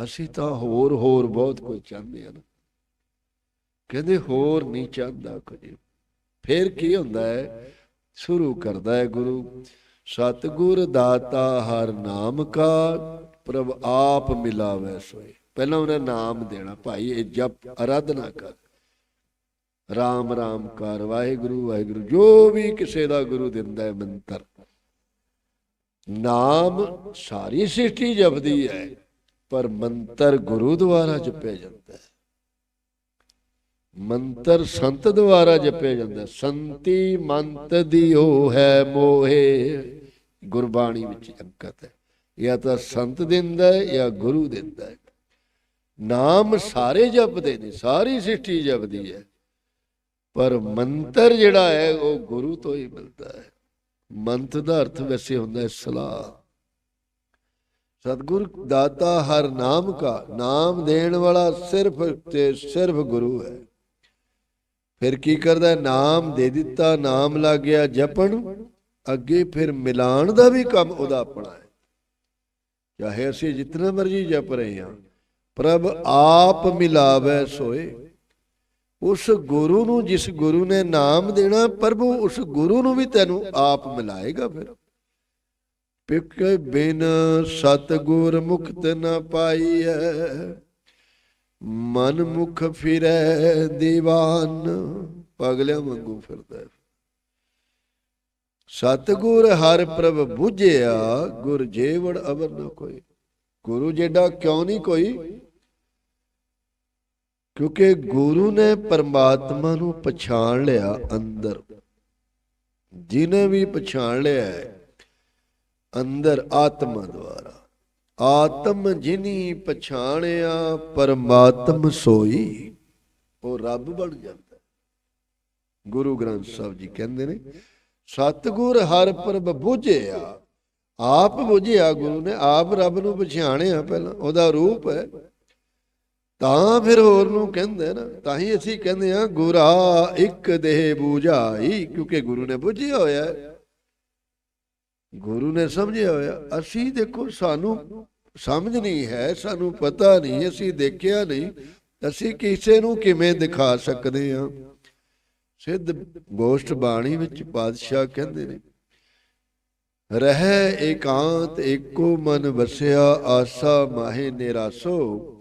ਅਸੀਂ ਤਾਂ ਹੋਰ ਹੋਰ ਬਹੁਤ ਕੁਝ ਚਾਹੁੰਦੇ ਹਾਂ। ਨਾ ਕਹਿੰਦੇ ਹੋਰ ਨਹੀਂ ਚਾਹੁੰਦਾ ਕੁਝ ਫਿਰ ਕੀ ਹੁੰਦਾ ਹੈ? ਸ਼ੁਰੂ ਕਰਦਾ ਹੈ ਗੁਰੂ। ਸਤਗੁਰ ਦਾਤਾ ਹਰ ਨਾਮ ਕਾ, ਪ੍ਰਭ ਆਪ ਮਿਲਾਵੇ ਸੋਏ। ਪਹਿਲਾਂ ਉਹਨੇ ਨਾਮ ਦੇਣਾ, ਭਾਈ ਇਹ ਜਪ ਅਰਾਧਨਾ ਕਰ। ਰਾਮ ਰਾਮ ਕਰ, ਵਾਹਿਗੁਰੂ ਵਾਹਿਗੁਰੂ, ਜੋ ਵੀ ਕਿਸੇ ਦਾ ਗੁਰੂ ਦਿੰਦਾ ਹੈ ਮੰਤਰ। ਨਾਮ ਸਾਰੀ ਸ੍ਰਿਸ਼ਟੀ ਜਪਦੀ ਹੈ, ਪਰ ਮੰਤਰ ਗੁਰੂ ਦੁਆਰਾ ਜਪਿਆ ਜਾਂਦਾ ਹੈ। ਮੰਤਰ ਸੰਤ ਦੁਆਰਾ ਜਪਿਆ ਜਾਂਦਾ ਸੰਤੀ ਮੰਤ ਦੀ ਦਿਓ ਹੈ ਮੋਹੇ। ਗੁਰਬਾਣੀ ਵਿੱਚ ਅੰਕਤ ਹੈ। ਜਾਂ ਤਾਂ ਸੰਤ ਦਿੰਦਾ ਹੈ ਜਾਂ ਗੁਰੂ ਦਿੰਦਾ ਹੈ। ਨਾਮ ਸਾਰੇ ਜਪਦੇ ਨੇ, ਸਾਰੀ ਸ੍ਰਿਸ਼ਟੀ ਜਪਦੀ ਹੈ। ਪਰ ਮੰਤਰ ਜਿਹੜਾ ਹੈ, ਉਹ ਗੁਰੂ ਤੋਂ ਹੀ ਮਿਲਦਾ ਹੈ। ਮੰਤ ਦਾ ਅਰਥ ਵੈਸੇ ਹੁੰਦਾ ਹੈ ਸਲਾਹ। ਸਤਗੁਰ ਦਾਤਾ ਹਰ ਨਾਮ ਕਾ, ਨਾਮ ਦੇਣ ਵਾਲਾ ਸਿਰਫ ਤੇ ਸਿਰਫ ਗੁਰੂ ਹੈ। ਫਿਰ ਕੀ ਕਰਦਾ? ਨਾਮ ਦੇ ਦਿੱਤਾ, ਨਾਮ ਲੱਗ ਗਿਆ ਜਪਣ। ਅੱਗੇ ਫਿਰ ਮਿਲਾਣ ਦਾ ਵੀ ਕੰਮ ਉਹਦਾ ਆਪਣਾ ਹੈ। ਚਾਹੇ ਅਸੀਂ ਜਿਤਨਾ ਮਰਜ਼ੀ ਜਪ ਰਹੇ ਹਾਂ, ਪ੍ਰਭ ਆਪ ਮਿਲਾਵੇ ਸੋਏ। ਉਸ ਗੁਰੂ ਨੂੰ, ਜਿਸ ਗੁਰੂ ਨੇ ਨਾਮ ਦੇਣਾ, ਪ੍ਰਭੂ ਉਸ ਗੁਰੂ ਨੂੰ ਵੀ ਤੈਨੂੰ ਆਪ ਮਿਲਾਏਗਾ ਫਿਰ। ਪਿਕ ਬਿਨ ਸਤਗੁਰ ਮੁਕਤ ਨ ਪਾਈਐ। ਮਨ ਮੁਖ ਫਿਰੈ ਦੀਵਾਨ, ਪਗਲਿਆਂ ਵਾਂਗੂ ਫਿਰਦਾ ਹੈ। ਸਤਗੁਰ ਹਰ ਪ੍ਰਭ ਬੁਝਿਆ, ਗੁਰ ਜੇਵੜ ਅਵਰ ਨ ਕੋਈ। ਗੁਰੂ ਜਿਹੜਾ ਕਿਉਂ ਨਹੀਂ ਕੋਈ? ਕਿਉਂਕਿ ਗੁਰੂ ਨੇ ਪਰਮਾਤਮਾ ਨੂੰ ਪਛਾਣ ਲਿਆ ਅੰਦਰ। ਜਿਨੇ ਵੀ ਪਛਾਣ ਲਿਆ ਅੰਦਰ ਆਤਮਾ ਦੁਆਰਾ। ਆਤਮ ਜਿਨੀ ਪਛਾਣਿਆ, ਪਰਮਾਤਮ ਸੋਈ। ਉਹ ਰੱਬ ਬਣ ਜਾਂਦਾ। ਹੈ। ਗੁਰੂ ਗ੍ਰੰਥ ਸਾਹਿਬ ਜੀ ਕਹਿੰਦੇ ਨੇ, ਸਤਗੁਰ ਹਰ ਪ੍ਰਭ ਬੁਝਿਆ। ਆਪ ਬੁਝਿਆ ਗੁਰੂ ਨੇ, ਆਪ ਰੱਬ ਨੂੰ ਪਛਾਣਿਆ ਪਹਿਲਾਂ, ਉਹਦਾ ਰੂਪ ਹੈ। ਤਾਂ ਫਿਰ ਹੋਰ ਨੂੰ ਕਹਿੰਦੇ ਨਾ, ਤਾਂ ਹੀ ਅਸੀਂ ਕਹਿੰਦੇ ਆ, ਗੁਰਾ ਇੱਕ ਦੇਹ ਬੂਝਾਈ, ਕਿਉਂਕਿ ਗੁਰੂ ਨੇ ਬੁਝਿਆ ਹੋਇਆ ਹੈ। ਗੁਰੂ ਨੇ ਸਮਝਿਆ ਹੋਇਆ, ਅਸੀਂ ਦੇਖੋ ਸਾਨੂੰ ਸਮਝ ਨਹੀਂ ਹੈ, ਸਾਨੂੰ ਪਤਾ ਨਹੀਂ, ਅਸੀਂ ਦੇਖਿਆ ਨਹੀਂ, ਅਸੀਂ ਕਿਸੇ ਨੂੰ ਕਿਵੇਂ ਦਿਖਾ ਸਕਦੇ ਹਾਂ? ਸਿੱਧ ਗੋਸ਼ਟ ਬਾਣੀ ਵਿੱਚ ਪਾਤਸ਼ਾਹ ਕਹਿੰਦੇ ਨੇ, ਰਹਿ ਏਕਾਂਤ ਏਕੋ ਮਨ ਵਸਿਆ, ਆਸਾ ਮਾਹੇ ਨਿਰਾਸੋ,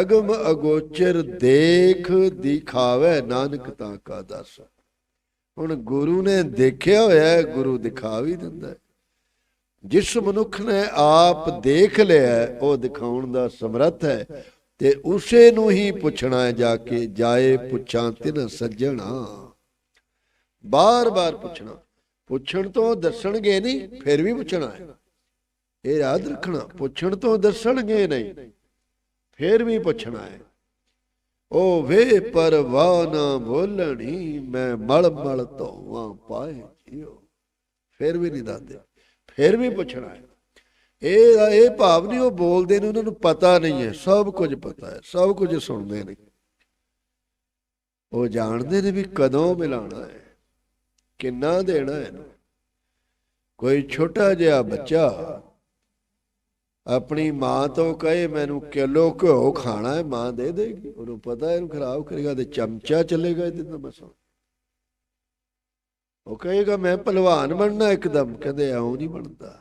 ਅਗਮ ਅਗੋਚਰ ਦੇਖ ਦਿਖਾਵੇ ਨਾਨਕ ਤਾਂ ਕਾ ਦਾਸ। ਹੁਣ ਗੁਰੂ ਨੇ ਦੇਖਿਆ ਹੋਇਆ ਗੁਰੂ ਦਿਖਾ ਵੀ ਦਿੰਦਾ ਹੈ। ਜਿਸ ਮਨੁੱਖ ਨੇ ਆਪ ਦੇਖ ਲਿਆ ਉਹ ਦਿਖਾਉਣ ਦਾ ਸਮਰੱਥ ਹੈ ਤੇ ਉਸੇ ਨੂੰ ਹੀ ਪੁੱਛਣਾ ਹੈ ਜਾ ਕੇ, ਜਾਏ ਪੁੱਛਾਂ ਤਿਨ ਸੱਜਣਾ। ਬਾਰ-ਬਾਰ ਪੁੱਛਣਾ। ਪੁੱਛਣ ਤੋਂ ਦੱਸਣਗੇ ਨਹੀਂ, ਫਿਰ ਵੀ ਪੁੱਛਣਾ ਹੈ। ਇਹ ਯਾਦ ਰੱਖਣਾ, ਪੁੱਛਣ ਤੋਂ ਦੱਸਣਗੇ ਨਹੀਂ, ਫਿਰ ਵੀ ਪੁੱਛਣਾ ਹੈ। ਉਹ ਵੇ ਪਰਵਾਹ ਨਾ ਬੋਲਣੀ, ਮੈਂ ਮਲ ਮਲ ਧੋਵਾਂ, ਪਾਏ ਜਿਉ ਫਿਰ ਵੀ ਨਹੀਂ ਦੱਸਦੇ। ਫਿਰ ਵੀ ਪੁੱਛਣਾ ਹੈ। ਇਹ ਇਹ ਭਾਵ ਨਹੀਂ, ਉਹ ਬੋਲਦੇ ਨੇ, ਉਹਨਾਂ ਨੂੰ ਪਤਾ ਨਹੀਂ ਹੈ। ਸਭ ਕੁਝ ਪਤਾ ਹੈ, ਸਭ ਕੁਝ ਸੁਣਦੇ ਨੇ। ਉਹ ਜਾਣਦੇ ਨੇ ਵੀ ਕਦੋਂ ਮਿਲਾਣਾ ਹੈ, ਕਿੰਨਾ ਦੇਣਾ ਹੈ ਇਹਨੂੰ। ਕੋਈ ਛੋਟਾ ਜਿਹਾ ਬੱਚਾ ਆਪਣੀ ਮਾਂ ਤੋਂ ਕਹੇ, ਮੈਨੂੰ ਕਿਲੋ ਘਿਓ ਖਾਣਾ ਹੈ, ਮਾਂ ਦੇ ਦੇਗੀ। ਉਹਨੂੰ ਪਤਾ ਇਹਨੂੰ ਖਰਾਬ ਕਰੇਗਾ ਤੇ ਚਮਚਾ ਚੱਲੇਗਾ ਇਹਦੇ ਨਾਲ ਬਸ ਉਹ ਕਹੇਗਾ, ਮੈਂ ਪਹਿਲਵਾਨ ਬਣਨਾ ਇੱਕਦਮ। ਕਹਿੰਦੇ ਆਉਂ ਨਹੀਂ ਬਣਦਾ।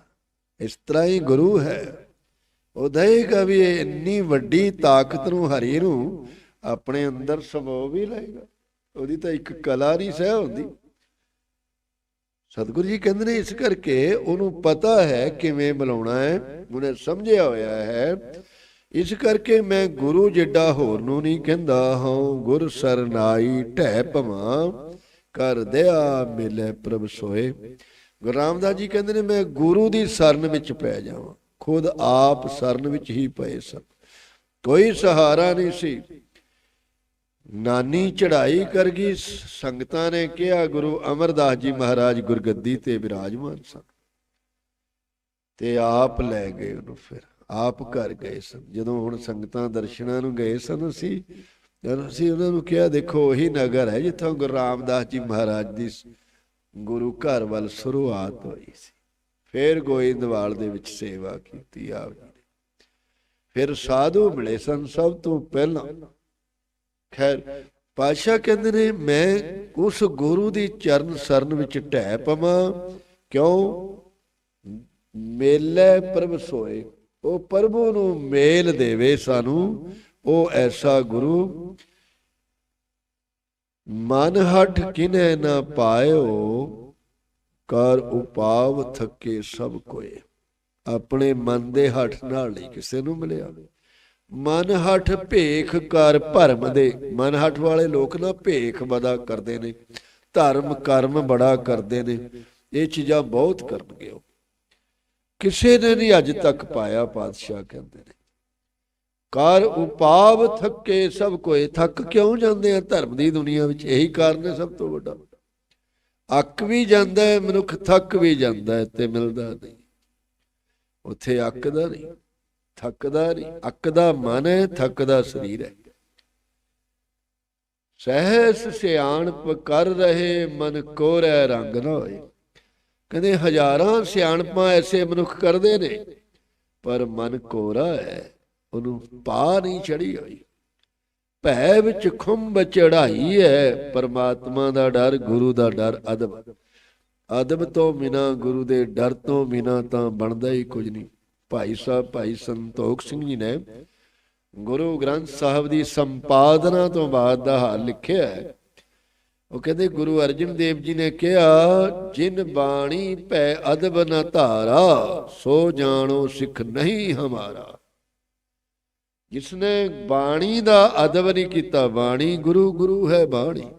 ਇਸ ਤਰ੍ਹਾਂ ਹੀ ਗੁਰੂ ਹੈ। ਉਹ ਦਏਗਾ ਵੀ ਇਹ ਇੰਨੀ ਵੱਡੀ ਤਾਕਤ ਨੂੰ, ਹਰੀ ਨੂੰ ਆਪਣੇ ਅੰਦਰ ਸਮੋ ਵੀ ਲਏਗਾ। ਉਹਦੀ ਤਾਂ ਇੱਕ ਕਲਾ ਨਹੀਂ ਸਹਿ ਹੁੰਦੀ। ਸਤਿਗੁਰੂ ਜੀ ਕਹਿੰਦੇ ਨੇ, ਇਸ ਕਰਕੇ ਉਹਨੂੰ ਪਤਾ ਹੈ ਕਿਵੇਂ ਬੁਲਾਉਣਾ ਹੈ। ਉਹਨੇ ਸਮਝਿਆ ਹੋਇਆ ਹੈ, ਇਸ ਕਰਕੇ ਮੈਂ ਗੁਰੂ ਜਿੱਡਾ ਹੋਰ ਨੂੰ ਨਹੀਂ ਕਹਿੰਦਾ ਹਾਂ ਗੁਰ ਸਰਨਾਈ ਢਹਿ ਭਵਾਂ। ਕਰ ਦਿਆ ਮਿਲੇ ਪ੍ਰਭ ਸੋਏ ਗੁਰੂ ਰਾਮਦਾਸ ਜੀ ਕਹਿੰਦੇ ਨੇ, ਮੈਂ ਗੁਰੂ ਦੀ ਸ਼ਰਨ ਵਿੱਚ ਪੈ ਜਾਵਾਂ। ਖੁਦ ਆਪ ਸ਼ਰਨ ਵਿੱਚ ਹੀ ਪਏ ਸਨ। ਕੋਈ ਸਹਾਰਾ ਨਹੀਂ ਸੀ। ਨਾਨੀ ਚੜਾਈ ਕਰ ਗਈ। ਸੰਗਤਾਂ ਨੇ ਕਿਹਾ, ਗੁਰੂ ਅਮਰਦਾਸ ਜੀ ਮਹਾਰਾਜ ਗੁਰਗੱਦੀ ਤੇ ਵਿਰਾਜਮਾਨ ਸਨ। ਤੇ ਆਪ ਲੈ ਗਏ ਉਹਨੂੰ ਫਿਰ। ਆਪ ਘਰ ਗਏ ਸਨ। ਜਦੋਂ ਹੁਣ ਸੰਗਤਾਂ ਦਰਸ਼ਨਾਂ ਨੂੰ ਗਏ ਸਨ ਅਸੀਂ ਜਦੋਂ ਅਸੀਂ ਉਹਨਾਂ ਨੂੰ ਕਿਹਾ, ਦੇਖੋ, ਉਹੀ ਨਗਰ ਹੈ ਜਿੱਥੋਂ ਗੁਰੂ ਰਾਮਦਾਸ ਜੀ ਮਹਾਰਾਜ ਦੀ ਗੁਰੂ ਘਰ ਵੱਲ ਸ਼ੁਰੂਆਤ ਹੋਈ ਸੀ। ਫਿਰ ਗੋਇੰਦਵਾਲ ਦੇ ਵਿੱਚ ਸੇਵਾ ਕੀਤੀ ਆਪ ਜੀ ਨੇ। ਫਿਰ ਸਾਧੂ ਮਿਲੇ ਸਨ ਸਭ ਤੋਂ ਪਹਿਲਾਂ। ਖੈਰ ਪਾਸ਼ਾ ਕਹਿੰਦੇ ਨੇ, ਮੈਂ ਉਸ ਗੁਰੂ ਦੀ ਚਰਨ ਸਰਨ ਵਿੱਚ ਢਹਿ ਪਵਾਂ। ਕਿਉਂ? ਮੇਲੇ ਪ੍ਰਭ ਸੋਏ। ਉਹ ਪ੍ਰਭੂ ਨੂੰ ਮੇਲ ਦੇਵੇ ਸਾਨੂੰ। ਉਹ ਐਸਾ ਗੁਰੂ, ਮਨ ਹਟ ਕਿਨੇ ਨਾ ਪਾਇਓ, ਕਰ ਉਪਾਵ ਥੱਕੇ ਸਭ ਕੋਏ। ਆਪਣੇ ਮਨ ਦੇ ਹੱਠ ਨਾਲ ਨਹੀਂ ਕਿਸੇ ਨੂੰ ਮਿਲਿਆ। ਮਨ ਹੱਠ ਭੇਖ ਕਰ ਭਰਮ ਦੇ। ਮਨ ਹੱਠ ਵਾਲੇ ਲੋਕ ਨਾ ਭੇਖ ਬੜਾ ਕਰਦੇ ਨੇ। ਧਰਮ ਕਰਮ ਬੜਾ ਕਰਦੇ ਨੇ। ਇਹ ਚੀਜ਼ਾਂ ਬਹੁਤ ਕਰਨਗੇ ਉਹ। ਕਿਸੇ ਨੇ ਨਹੀਂ ਅੱਜ ਤੱਕ ਪਾਇਆ ਪਾਤਸ਼ਾਹ ਕਹਿੰਦੇ ਨੇ। ਕਰ ਉਪਾਵ ਥੱਕੇ ਸਭ ਕੋਏ। ਥੱਕ ਕਿਉਂ ਜਾਂਦੇ ਆ? ਧਰਮ ਦੀ ਦੁਨੀਆ ਵਿੱਚ ਇਹੀ ਕਾਰਨ ਹੈ ਸਭ ਤੋਂ ਵੱਡਾ। ਅੱਕ ਵੀ ਜਾਂਦਾ ਹੈ, ਮਨੁੱਖ ਥੱਕ ਵੀ ਜਾਂਦਾ ਹੈ ਤੇ ਮਿਲਦਾ ਨਹੀਂ। ਉੱਥੇ ਅੱਕਦਾ ਨਹੀਂ ਥੱਕਦਾ ਨਹੀਂ। ਅੱਕਦਾ ਮਨ ਹੈ ਥੱਕਦਾ ਸਰੀਰ ਹੈ। ਸਹਿਸ ਸਿਆਣਪ ਕਰ ਰਹੇ ਮਨ ਕੋਰੈ ਰੰਗ ਨਾ ਹੋਏ। ਕਹਿੰਦੇ ਹਜ਼ਾਰਾਂ ਸਿਆਣਪਾਂ ਐਸੇ ਮਨੁੱਖ ਕਰਦੇ ਨੇ, ਪਰ ਮਨ ਕੋਰਾ ਹੈ। ਉਹਨੂੰ ਪਾ ਨਹੀਂ ਚੜੀ ਹੋਈ। ਭੈ ਵਿੱਚ ਖੁੰਬ ਚੜਾਈ ਹੈ, ਪਰਮਾਤਮਾ ਦਾ ਡਰ, ਗੁਰੂ ਦਾ ਡਰ ਅਦਬ। ਅਦਬ ਤੋਂ ਬਿਨਾ, ਗੁਰੂ ਦੇ ਡਰ ਤੋਂ ਬਿਨਾ ਤਾਂ ਬਣਦਾ ਹੀ ਕੁਝ ਨਹੀਂ। ਭਾਈ ਸਾਹਿਬ, ਭਾਈ ਸੰਤੋਖ ਸਿੰਘ ਜੀ ਨੇ ਗੁਰੂ ਗ੍ਰੰਥ ਸਾਹਿਬ ਦੀ ਸੰਪਾਦਨਾ ਤੋਂ ਬਾਅਦ ਦਾ ਹਾਲ ਲਿਖਿਆ ਹੈ। ਉਹ ਕਹਿੰਦੇ, ਗੁਰੂ ਅਰਜਨ ਦੇਵ ਜੀ ਨੇ ਕਿਹਾ, ਜਿਨ ਬਾਣੀ ਭੈ ਅਦਬ ਨ ਧਾਰਾ, ਸੋ ਜਾਣੋ ਸਿੱਖ ਨਹੀਂ ਹਮਾਰਾ। ਜਿਸਨੇ ਬਾਣੀ ਦਾ ਅਦਬ ਨਹੀਂ ਕੀਤਾ, ਬਾਣੀ ਗੁਰੂ ਗੁਰੂ ਹੈ ਬਾਣੀ।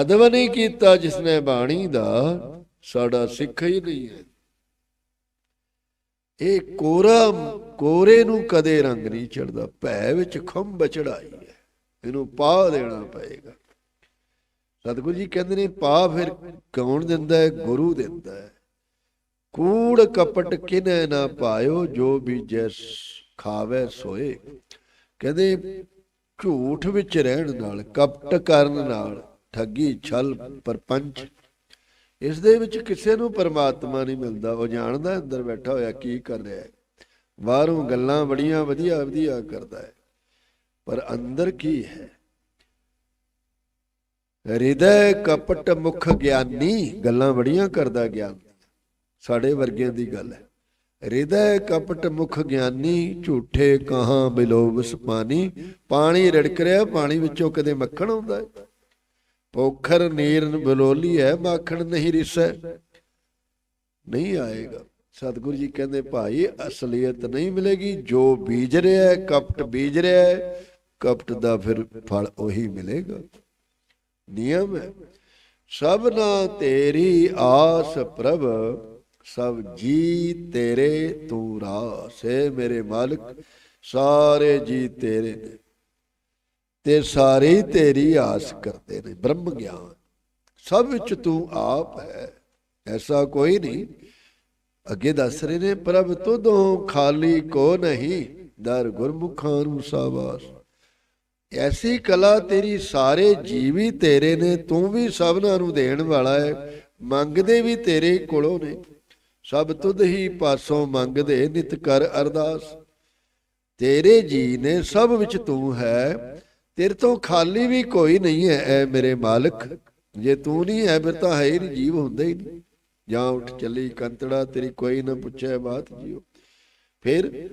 ਅਦਬ ਨਹੀਂ ਕੀਤਾ ਜਿਸਨੇ ਬਾਣੀ ਦਾ, ਸਾਡਾ ਸਿੱਖ ਹੀ ਨਹੀਂ ਹੈ। ਇਹ ਕੋਰਾ, ਕੋਰੇ ਨੂੰ ਕਦੇ ਰੰਗ ਨਹੀਂ ਚੜਦਾ ਭੈ ਵਿੱਚ ਖੰਭ ਚੜਾਈ ਹੈ। ਇਹਨੂੰ ਪਾ ਦੇਣਾ ਪਏਗਾ। ਸਤਿਗੁਰੂ ਜੀ ਕਹਿੰਦੇ ਨੇ, ਪਾ ਫਿਰ ਕੌਣ ਦਿੰਦਾ ਹੈ? ਗੁਰੂ ਦਿੰਦਾ ਹੈ। ਕੂੜ ਕਪਟ ਕਿਨੈ ਨਾ ਪਾਇਓ, ਜੋ ਬੀਜੈ ਖਾਵੇ ਸੋਏ। ਕਹਿੰਦੇ, ਝੂਠ ਵਿੱਚ ਰਹਿਣ ਨਾਲ, ਕਪਟ ਕਰਨ ਨਾਲ ਠੱਗੀ ਛਲ ਪਰਪੰਚ। ਇਸ ਦੇ ਵਿੱਚ ਕਿਸੇ ਨੂੰ ਪਰਮਾਤਮਾ ਨਹੀਂ ਮਿਲਦਾ। ਉਹ ਜਾਣਦਾ, ਅੰਦਰ ਬੈਠਾ ਹੋਇਆ ਕੀ ਕਰ ਰਿਹਾ ਹੈ। ਬਾਹਰੋਂ ਗੱਲਾਂ ਬੜੀਆਂ ਵਧੀਆ ਵਧੀਆ ਕਰਦਾ ਹੈ। ਪਰ ਅੰਦਰ ਕੀ ਹੈ? ਹਿਰਦੈ ਕਪਟ ਮੁਖ ਗਿਆਨੀ, ਗੱਲਾਂ ਬੜੀਆਂ ਕਰਦਾ ਗਿਆਨ। ਸਾਡੇ ਵਰਗਿਆਂ ਦੀ ਗੱਲ ਹੈ। ਹਿਰਦੈ ਕਪਟ ਮੁਖ ਗਿਆਨੀ, ਝੂਠੇ ਕਹਾਂ ਬਿਲੋਬਸ ਪਾਣੀ ਪਾਣੀ ਰੜਕ ਰਿਹਾ, ਪਾਣੀ ਵਿੱਚੋਂ ਕਦੇ ਮੱਖਣ ਆਉਂਦਾ ਹੈ। ਪੋਖਰ ਨੀਰ ਬਲੋਲੀ ਹੈ, ਮਾਖਣ ਨਹੀਂ ਰਿਸੈ। ਨਹੀਂ ਆਏਗਾ। ਸਤਿਗੁਰੂ ਜੀ ਕਹਿੰਦੇ, ਭਾਈ, ਅਸਲੀਅਤ ਨਹੀਂ ਮਿਲੇਗੀ। ਜੋ ਬੀਜ ਰਿਹਾ ਹੈ, ਕਪਟ ਬੀਜ ਰਿਹਾ ਹੈ, ਕਪਟ ਦਾ ਫਿਰ ਫਲ ਉਹੀ ਮਿਲੇਗਾ। ਨਿਯਮ ਹੈ। ਸਭਨਾ ਤੇਰੀ ਆਸ ਪ੍ਰਭ ਸਭ ਜੀ ਤੇਰੇ ਤੂੰ ਰਾਸ ਹੈ ਮੇਰੇ ਮਾਲਕ, ਸਾਰੇ ਜੀ ਤੇਰੇ ਨੇ। ਤੇ ਸਾਰੇ ਤੇਰੀ ਆਸ ਕਰਦੇ ਨੇ, ਬ੍ਰਹਮ ਗਿਆਨ। ਸਭ ਵਿੱਚ ਤੂੰ ਆਪ ਹੈ, ਐਸਾ ਕੋਈ ਨਹੀਂ। ਅੱਗੇ ਦੱਸ ਰਹੇ ਨੇ, ਪ੍ਰਭ ਤੁਦੋਂ ਖਾਲੀ ਕੋ ਨਹੀਂ, ਦਰ ਗੁਰਮੁਖਾਂ ਨੂੰ ਸਾਬਾਸ ਐਸੀ ਕਲਾ ਤੇਰੀ ਸਾਰੇ ਜੀਵ ਹੀ ਤੇਰੇ ਨੇ, ਤੂੰ ਵੀ ਸਭਨਾਂ ਨੂੰ ਦੇਣ ਵਾਲਾ ਹੈ, ਮੰਗਦੇ ਵੀ ਤੇਰੇ ਕੋਲੋਂ ਨੇ। ਸਭ ਤੁਧ ਹੀ ਪਾਸੋਂ ਮੰਗਦੇ ਨਿਤ ਕਰ ਅਰਦਾਸ। ਤੇਰੇ ਜੀ ਨੇ ਸਭ ਵਿੱਚ ਤੂੰ ਹੈ, ਤੇਰੇ ਤੋਂ ਖਾਲੀ ਵੀ ਕੋਈ ਨਹੀਂ ਹੈ, ਐ ਮੇਰੇ ਮਾਲਕ। ਜੇ ਤੂੰ ਨਹੀਂ ਹੈ ਫਿਰ ਤਾਂ ਹੈ ਹੀ ਨਹੀਂ, ਜੀਵ ਹੁੰਦਾ ਹੀ ਨਹੀਂ। ਜਾਂ ਉੱਠ ਚੱਲੀ ਕੰਤੜਾ, ਤੇਰੀ ਕੋਈ ਨਾ ਪੁੱਛੇ ਬਾਤ ਜੀਓ। ਫਿਰ